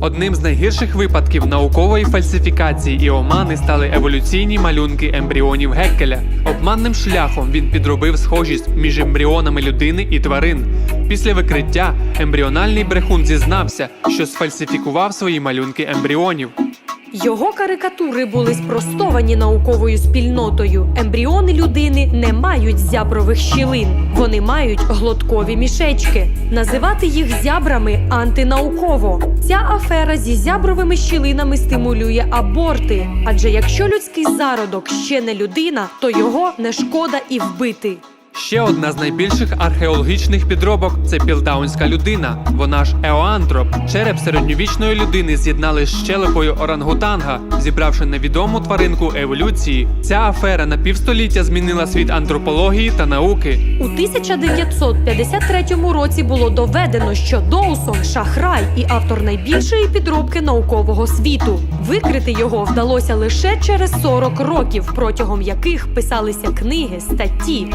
Одним з найгірших випадків наукової фальсифікації і омани стали еволюційні малюнки ембріонів Геккеля. Обманним шляхом він підробив схожість між ембріонами людини і тварин. Після викриття ембріональний брехун зізнався, що сфальсифікував свої малюнки ембріонів. Його карикатури були спростовані науковою спільнотою. Ембріони людини не мають зябрових щілин, вони мають глоткові мішечки. Називати їх зябрами антинауково. Ця афера зі зябровими щілинами стимулює аборти. Адже якщо людський зародок ще не людина, то його не шкода і вбити. Ще одна з найбільших археологічних підробок це пілдаунська людина. Вона ж еоантроп. Череп середньовічної людини з'єднали з щелепою орангутанга, зібравши невідому тваринку еволюції. Ця афера на півстоліття змінила світ антропології та науки. У 1953 році було доведено, що Доусон шахрай і автор найбільшої підробки наукового світу. Викрити його вдалося лише через 40 років, протягом яких писалися книги, статті.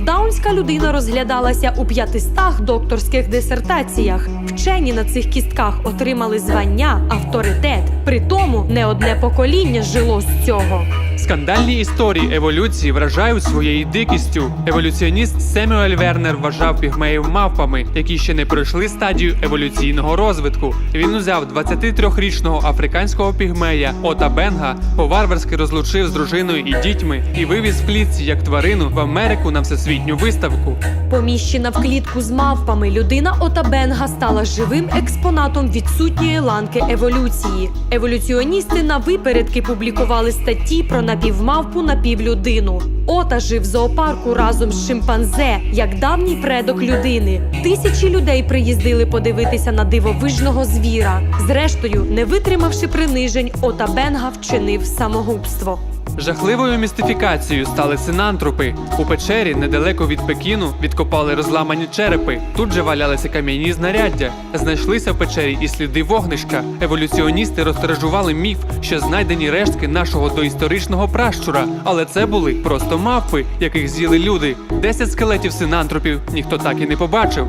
Пілдаунська людина розглядалася у 500 докторських дисертаціях. Вчені на цих кістках отримали звання, авторитет. Притому не одне покоління жило з цього. Скандальні історії еволюції вражають своєю дикістю. Еволюціоніст Семюель Вернер вважав пігмеїв мавпами, які ще не пройшли стадію еволюційного розвитку. Він узяв 23-річного африканського пігмея Ота Бенга, по-варварськи розлучив з дружиною і дітьми і вивіз в клітці як тварину в Америку на всесвітню виставку. Поміщена в клітку з мавпами, людина Отабенга стала живим експонатом відсутньої ланки еволюції. Еволюціоністи на випередки публікували статті про напівмавпу напівлюдину. Ота жив в зоопарку разом з шимпанзе, як давній предок людини. Тисячі людей приїздили подивитися на дивовижного звіра. Зрештою, не витримавши принижень, Отабенга вчинив самогубство. Жахливою містифікацією стали синантропи. У печері недалеко від Пекіну відкопали розламані черепи. Тут же валялися кам'яні знаряддя. Знайшлися в печері і сліди вогнища. Еволюціоністи розтиражували міф, що знайдені рештки нашого доісторичного пращура, але це були просто мавпи, яких з'їли люди. Десять скелетів синантропів ніхто так і не побачив.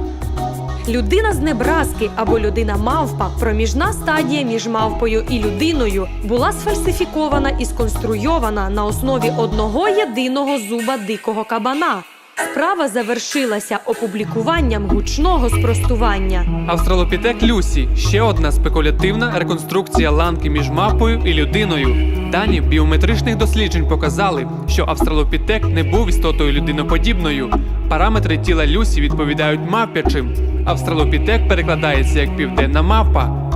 Людина з Небраски або людина мавпа, проміжна стадія між мавпою і людиною, була сфальсифікована і сконструйована на основі одного єдиного зуба дикого кабана. Справа завершилася опублікуванням гучного спростування. Австралопітек Люсі ще одна спекулятивна реконструкція ланки між мавпою і людиною. Дані біометричних досліджень показали, що австралопітек не був істотою людиноподібною. Параметри тіла Люсі відповідають мавпячим. Австралопітек перекладається як південна мавпа.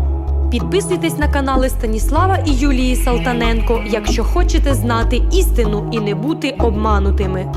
Підписуйтесь на канали Станіслава і Юлії Салтаненко, якщо хочете знати істину і не бути обманутими.